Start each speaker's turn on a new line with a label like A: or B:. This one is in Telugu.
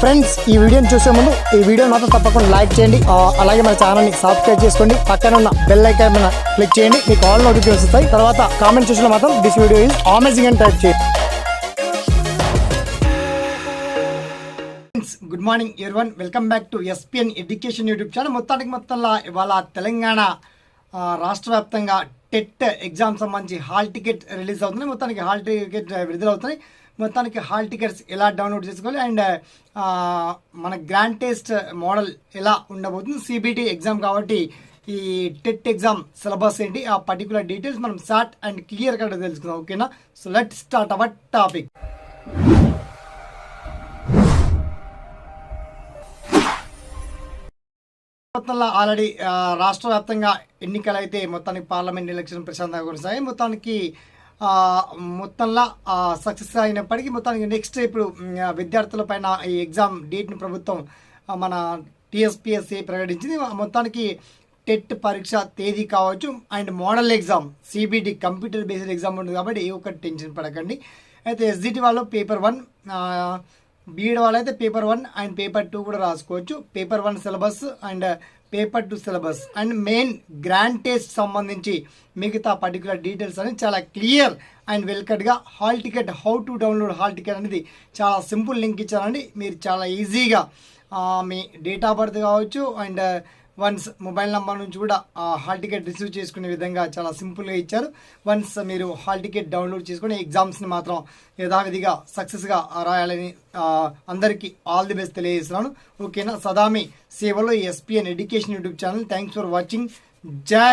A: ఫ్రెండ్స్ ఈ వీడియోని చూసే ముందు ఈ వీడియో మాత్రం తప్పకుండా లైక్ చేయండి. అలాగే మన ఛానల్ని సబ్స్క్రైబ్ చేసుకోండి. పక్కన ఉన్న బెల్ ఐకాన్ మీద క్లిక్ చేయండి. మీకు ఆల్ నోటిఫికేషన్ వస్తాయి. తర్వాత కామెంట్ చూసిన మాత్రం దిస్ వీడియో ఇస్ అమేజింగ్ అని టైప్ చేయండి. Friends good morning one welcome back to SPN education YouTube channel మొత్తానికి మొత్తంలో ఇవాళ తెలంగాణ రాష్ట్ర వ్యాప్తంగా టెట్ ఎగ్జామ్ సంబంధించి హాల్ టికెట్ రిలీజ్ అవుతుంది. మొత్తానికి హాల్ టికెట్ విడుదలవుతున్నాయి. మొత్తానికి హాల్ టికెట్స్ ఎలా డౌన్లోడ్ చేసుకోవాలి అండ్ మన గ్రాండ్ టెస్ట్ మోడల్ ఎలా ఉండబోతుంది? సిబిటి ఎగ్జామ్ కాబట్టి ఈ టెట్ ఎగ్జామ్ సిలబస్ ఏంటి? ఆ పర్టికులర్ డీటెయిల్స్ మనం షార్ట్ అండ్ క్లియర్ కట్ తెలుసుకుందాం. ఓకేనా? So let start our topic మొత్తంలో ఆల్రెడీ రాష్ట్ర వ్యాప్తంగా ఎన్నికలు అయితే మొత్తానికి పార్లమెంట్ ఎలక్షన్ ప్రశాంతంగా కొనసాగాయి మొత్తానికి మొత్తంలో సక్సెస్ అయినప్పటికీ మొత్తానికి నెక్స్ట్ ఇప్పుడు విద్యార్థుల పైన ఈ ఎగ్జామ్ డేట్ని ప్రభుత్వం మన టీఎస్పిఎస్సి ప్రకటించింది. మొత్తానికి టెట్ పరీక్ష తేదీ కావచ్చు and model exam CBD computer based exam ఉంటుంది కాబట్టి ఏ ఒక్కటి టెన్షన్ పడకండి. అయితే ఎస్జిటి వాళ్ళు పేపర్ వన్ బీఎడ్ వాళ్ళైతే paper one and paper two కూడా రాసుకోవచ్చు. Paper one syllabus and paper two syllabus and main grand test సంబంధించి మిగతా పర్టికులర్ డీటెయిల్స్ అనేది చాలా clear and వెల్కట్గా hall ticket how to download hall ticket అనేది చాలా సింపుల్ లింక్ ఇచ్చారండి. మీరు చాలా ఈజీగా మీ డేట్ ఆఫ్ బర్త్ కావచ్చు అండ్ వన్స్ మొబైల్ నెంబర్ నుంచి కూడా ఆ హాల్ టికెట్ రిసీవ్ చేసుకునే విధంగా చాలా సింపుల్గా ఇచ్చారు. వన్స్ మీరు హాల్ టికెట్ డౌన్లోడ్ చేసుకుని ఎగ్జామ్స్ని మాత్రం యథావిధిగా సక్సెస్గా రాయాలని అందరికీ ఆల్ ది బెస్ట్ తెలియజేస్తున్నాను. ఓకేనా? సదామి సేవలో SPN education YouTube channel. Thanks for watching. జై